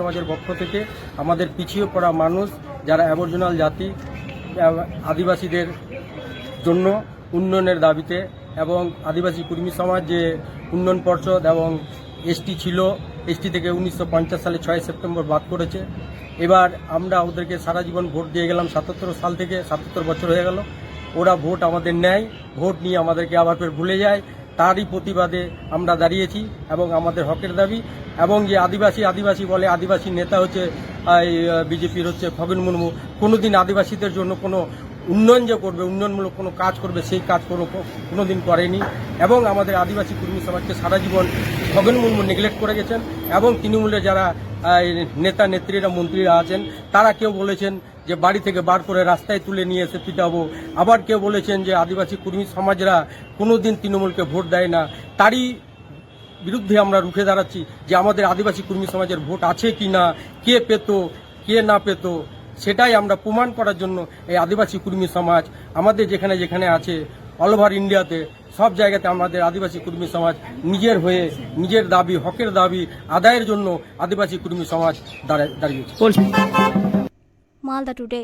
সমাজের পক্ষ থেকে আমাদের পিছিয়ে পড়া মানুষ যারা অ্যাবর্জনাল জাতি আদিবাসীদের জন্য উন্নয়নের দাবিতে এবং আদিবাসী কর্মী সমাজ যে উন্নয়ন পর্ষদ এবং এসটি ছিল এসটি থেকে উনিশশো পঞ্চাশ সালে ছয় সেপ্টেম্বর বাদ করেছে এবার আমরা ওদেরকে সারা জীবন ভোট দিয়ে গেলাম, সাতাত্তর সাল থেকে সাতাত্তর বছর হয়ে গেল। ওরা ভোট আমাদের নেয়, ভোট নিয়ে আমাদেরকে আবার ফের ভুলে যায়। তারই প্রতিবাদে আমরা দাঁড়িয়েছি এবং আমাদের হকের দাবি এবং যে আদিবাসী আদিবাসী বলে আদিবাসী নেতা হচ্ছে বিজেপির হচ্ছে খগেন মুর্মু। কোনোদিন আদিবাসীদের জন্য কোনো উন্নয়ন যে করবে, উন্নয়নমূলক কোনো কাজ করবে, সেই কাজ কোনো, কোনোদিন করেনি। এবং আমাদের আদিবাসী কর্মী সমাজকে সারা জীবন খগেন মুর্মু নেগলেক্ট করে গেছেন এবং তৃণমূলের যারা নেতা নেত্রীরা, মন্ত্রীরা আছেন, তারা কেউ বলেছেন যে বাড়ি থেকে বার করে রাস্তায় তুলে নিয়ে এসে পিটাবো। আবার কেউ বলেছেন যে আদিবাসী কর্মী সমাজরা কোনোদিন তৃণমূলকে ভোট দেয় না। তারই বিরুদ্ধে আমরা রুখে দাঁড়াচ্ছি যে আমাদের আদিবাসী কর্মী সমাজের ভোট আছে কি না, কে পেত, কে না পেত, সেটাই আমরা প্রমাণ করার জন্য এই আদিবাসী কর্মী সমাজ আমাদের যেখানে যেখানে আছে অল ওভার ইন্ডিয়াতে সব জায়গাতে আমাদের আদিবাসী কর্মী সমাজ নিজের হয়ে নিজের দাবি হকের দাবি আদায়ের জন্য আদিবাসী কর্মী সমাজ দাঁড়ায় দাঁড়িয়েছে। মালদা টুডে।